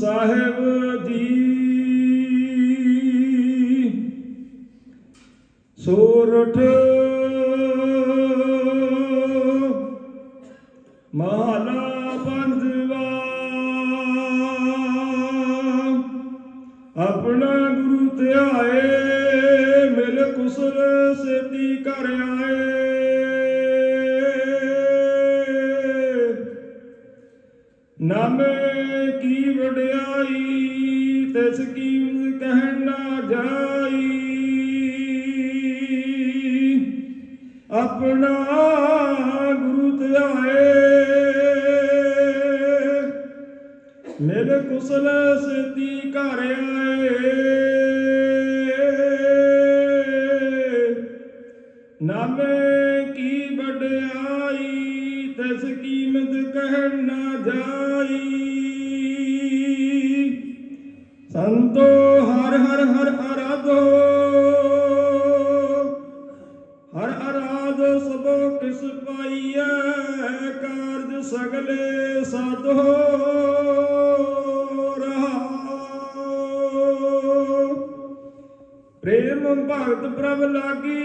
ਸਾਹਿਬ ਜੀ। ਸੋਰਠ ਮਹਲਾ ਪੰਜਵਾ ਆਪਣਾ ਗੁਰੂ ਧਿਆਏ ਮਿਲ ਕੁਸਲ ਸੇਤੀ ਕਰ ਆਏ। ਨਾਮੇ ਕੀ ਵਡਿਆਈ, ਤਿਸ ਕੀਮਤ ਕਹਿ ਨਾ ਜਾਈ। ਆਪਣਾ ਗੁਰੂ ਧਿਆਏ। ਮੇਰੇ ਕੁਸਲ ਸਿੱਧੀ ਘਰ ਆਏ। ਨਾਮੇ ਕੀ ਵਡਿਆਈ ਤਿਸ ਕੀਮਤ ਕਹਿ ਨਾ ਜਾਈ। ਸੰਤੋ ਹਰ ਹਰ ਹਰ ਅਰਾਧੋ, ਹਰ ਅਰਾਧ ਸਭੋ ਕਿਸ ਪਾਈਐ ਕਾਰਜ ਸਗਲੇ ਸਾਧੋ ਪ੍ਰੇਮ ਭਗਤ ਪ੍ਰਭ ਲਾਗੀ।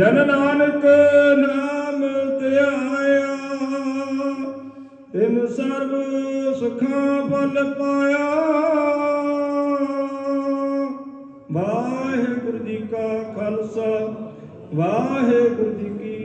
ਜਨ ਨਾਨਕ ਨਾਮ ਧਿਆਇਆ ਤਿਨ ਸਰਬ ਸੁਖਾਂ ਫਲ ਪਾਇਆ। ਵਾਹਿਗੁਰੂ ਜੀ ਕਾ ਖਾਲਸਾ, ਵਾਹਿਗੁਰੂ ਜੀ ਕੀ